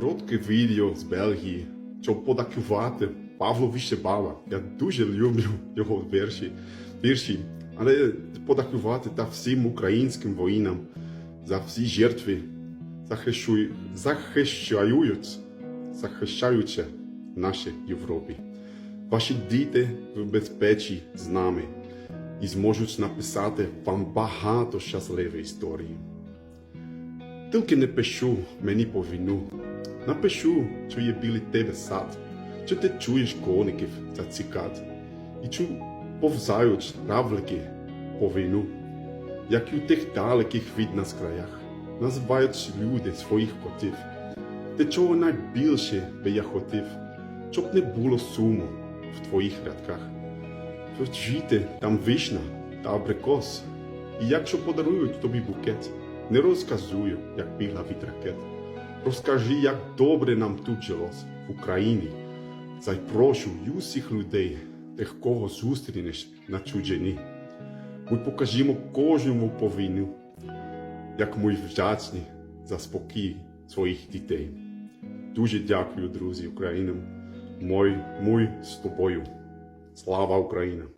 коротке відео з Бельгії, щоб подякувати Павлу Вишебала. Я дуже люблю його вірші, вірші, але подякувати та всім українським воїнам за всі жертви, захищують, захищають, захищаючи наші Європі. Ваші діти в безпеці з нами і зможуть написати вам багато щасливої історії. Тільки не пишу мені по війну. Напишу, що є біля тебе сад, що ти чуєш коників та цикад, і чу повзають равлики по війну, як і у тих далеких від нас краях, називають люди своїх котів. Те, чого найбільше би я хотів, щоб не було суму в твоїх рядках. Щоб жити там вишня та абрикос, і якщо подарують тобі букет, не розказую, як бігла від ракет. Розкажи, як добре нам тут жилось в Україні. Запрошу усіх людей, тих, кого зустрінеш на чужині. Ми покажімо кожному по війну, як ми вдячні за спокій своїх дітей. Дуже дякую, друзі, Українам. Мой, мой з тобою. Слава Україна!